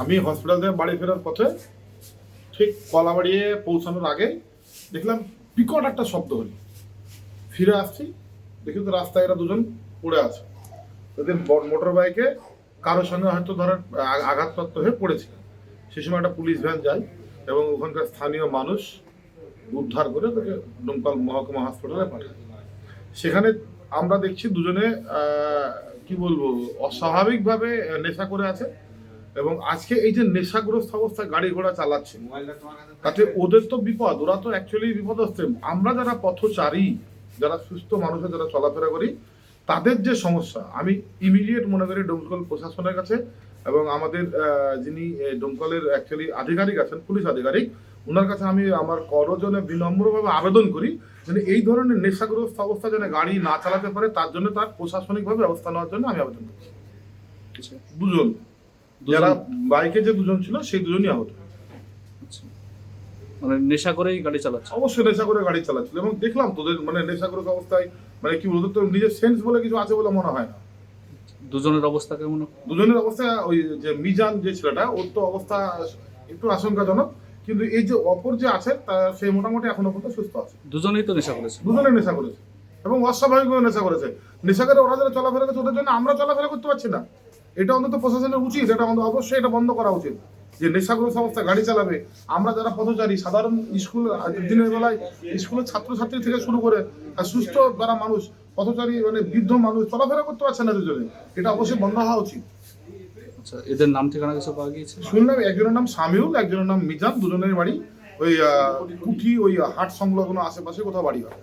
আমি হসপিটাল থেকে বাড়ি ফেরার পথে ঠিক কলাবাড়িয়ে পৌঁছানোর আগে দেখলাম বিকট একটা শব্দ হলো। ফিরে আসছি, দেখি তো রাস্তায় এরা দুজন পড়ে আছে। তাদের মোটর বাইকে কারোর সঙ্গে হয়তো ধরেন আঘাতপ্রাপ্ত হয়ে পড়েছিল। সে সময় একটা পুলিশ ভ্যান যায় এবং ওখানকার স্থানীয় মানুষ উদ্ধার করে তাকে ডোমকাল মহকুমা হাসপাতালে পাঠায়। সেখানে আমরা দেখছি দুজনে কি বলব, অস্বাভাবিকভাবে নেশা করে আছে। এবং আজকে এই যে নেশাগ্রস্ত অবস্থায় গাড়ি ঘোড়া চালাচ্ছে তাতে ওদের তো বিপদ ওরা তো অ্যাকচুয়ালি বিপদস্ত আমরা যারা পথচারী যারা সুস্থ মানুষের যারা চলাফেরা করি তাদের যে সমস্যা আমি ইমিডিয়েট মনে করি ডোমকল প্রশাসনের কাছে এবং আমাদের যিনি ডোমকলের অ্যাকচুয়ালি আধিকারিক আছেন পুলিশ আধিকারিক ওনার কাছে আমি আমার করজনে বিনম্রভাবে আবেদন করি যেন এই ধরনের নেশাগ্রস্ত অবস্থা যেন গাড়ি না চালাতে পারে তার জন্য তার প্রশাসনিকভাবে ব্যবস্থা নেওয়ার জন্য আমি আবেদন করছি। আচ্ছা, দুজন- যারা বাইকে যে দুজন ছিল সেই দুজনই আহত। আচ্ছা। মানে নেশা করেই গাড়ি চালাচ্ছে? অবশ্যই নেশা করে গাড়ি চালাচ্ছিল। এবং দেখলাম তোদের মানে নেশাগ্রস্ত অবস্থায় মানে কি বলতো তোর নিজের সেন্স বলে কিছু আছে বলে মনে হয় না। দুজনের অবস্থা কেমন? দুজনের অবস্থা ওই যে মিজান যে ছেলেটা ওর তো অবস্থা একটু আশঙ্কাজনক। কিন্তু এই যে অপর যে আছে তা সে মোটামুটি এখনও পর্যন্ত সুস্থ আছে। দুজনেই তো নেশা করেছে। দুজনে নেশা করেছে। এবং অস্বাভাবিকভাবে নেশা করেছে। নেশা করে ওরা যারা চলাফেরা করছে ওদের জন্য আমরা চলাফেরা করতে পারছি না। এটা অন্তত প্রশাসনের উচিত এটা আমাদের অবশ্যই এটা বন্ধ করা উচিত। যে নেশাগ্রস্ত অবস্থা গাড়ি চালাবে আমরা যারা পথচারী সাধারণ স্কুল দিনের বেলায় স্কুলের ছাত্রছাত্রী থেকে শুরু করে সুস্থ যারা মানুষ পথচারী মানে বৃদ্ধ মানুষ চলাফেরা করতে পারছে না দুজনে। এটা অবশ্যই বন্ধ হওয়া উচিত। আচ্ছা এদের নাম ঠিকানা কিছু পাওয়া গিয়েছে? শুনলাম একজনের নাম সামিউল একজনের নাম মিজান দুজনের বাড়ি ওই কুঠি ওই হাট সংলগ্ন আশেপাশে কোথাও বাড়ি হয়।